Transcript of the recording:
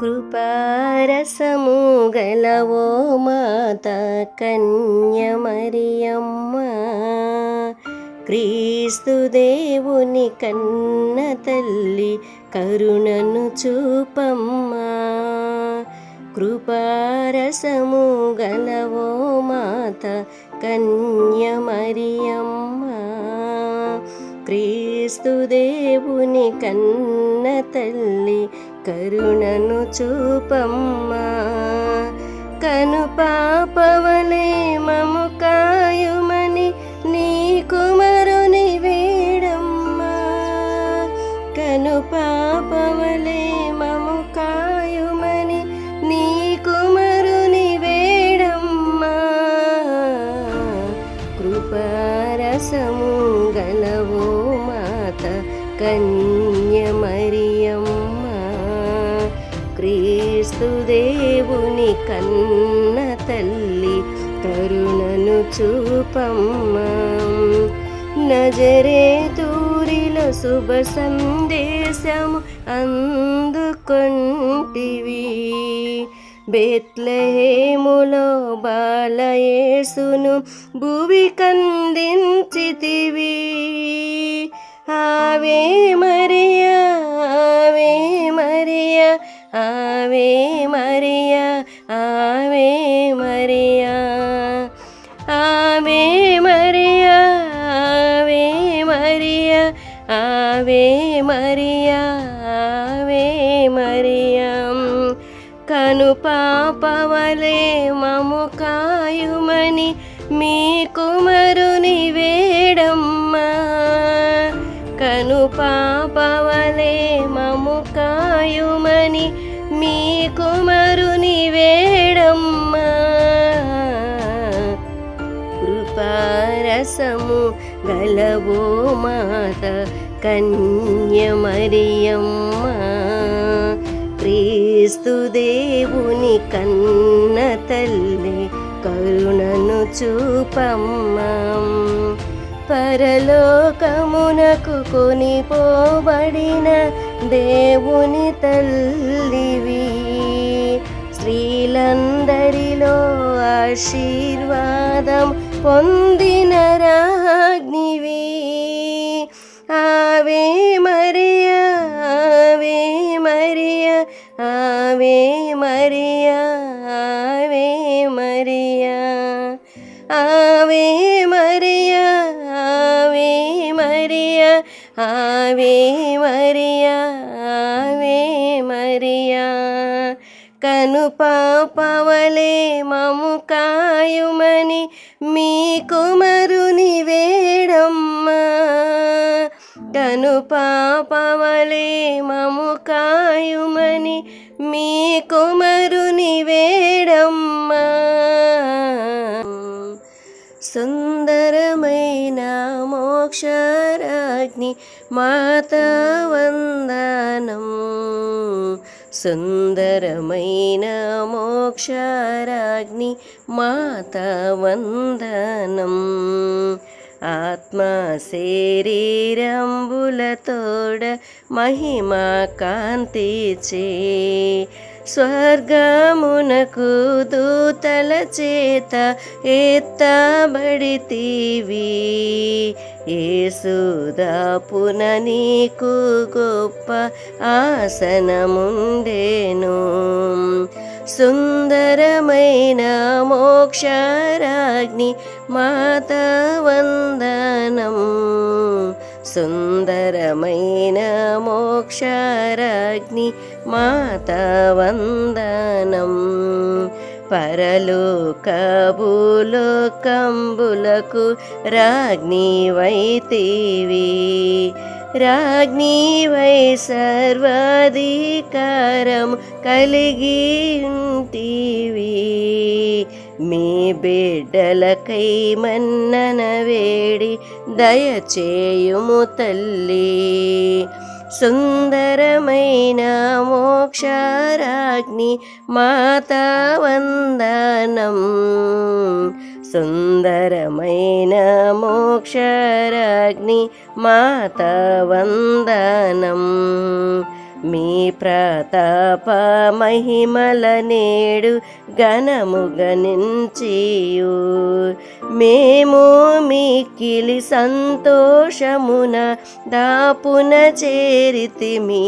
కృపారసము గలవో మాత కన్యమరియమ్మ. క్రీస్తు దేవుని కన్న తల్లి కరుణను చూపమ్మ. కృపారసము గలవో మాత కన్యమరియమ్మ. క్రీస్తు దేవుని కన్న తల్లి కరుణను చూపమ్మా. కను పాపవలే క్రీస్తు దేవుని కన్న తల్లి కరుణను చూపమ్మ. నజరే తూరిలో శుభ సందేశము అందుకొంటివి. బెత్లహేములో బాలయేసును భువి కందించితివి. ఆవే మరియా ఆవే ఆవే మరియా ఆవే మరియా ఆవే మరియా ఆవే మరియా ఆవే మరియా ఆవే మరియా. కను పాపవలే మము కాయుమని మీ కుమరుని వేడమ్మా. కను పాపవలే కాయుమని మీ కుమరుని వేడమ్మా. కృపారసము గలవో మాత కన్యమరియమ్మ. క్రీస్తు దేవుని కన్న తల్లి కరుణను చూపమ్మ. పరలోకమునకు కొనిపోబడిన దేవుని తల్లివి స్త్రీలందరిలో ఆశీర్వాదం పొందిన రాజ్ఞివి ఆవే మరియా ఆవే మరియా ఆవే మరియా ఆవే మరియా ఆవే మరియా ఆవే మరియా ఆవే మరియా కను పాపవలే మము కాయుమని మీ కుమరుని వేడమ్మ. కను పాపవలే మము కాయుమని మీ కుమరుని వేడమ్మ. సుందరమైన మోక్షరాజ్ని మాత వందనం. సుందరమైన మోక్షరాజ్ఞి మాత వందనం. ఆత్మ శరీరంబులతోడ మహిమా కాంతి చే స్వర్గమునకు దూతల చేత ఎత్తబడితీవి. ఏసుదా పున నీకు గొప్ప ఆసనముండేను. సుందరమైన మోక్షరాజ్ఞి మాత వందనం సుందరమైన మోక్షరాజ్ఞి మాతవందనం. పరలోకబులో కంబులకు రాజ్ఞి వైతివి. రాజ్ఞి వై సర్వాధికారం కలిగి మీ బిడ్డలకై మన్నన వేడి దయచేయుము తల్లి. సుందరమైన మోక్షరాజ్ఞి మాత వందనం సుందరమైన మోక్షరాగ్ని మాత వందనం మీ ప్రతాప మహిమల నేడు ఘనముగనించియు మేము మిక్కిలి సంతోషమున దాపున చేరితిమి.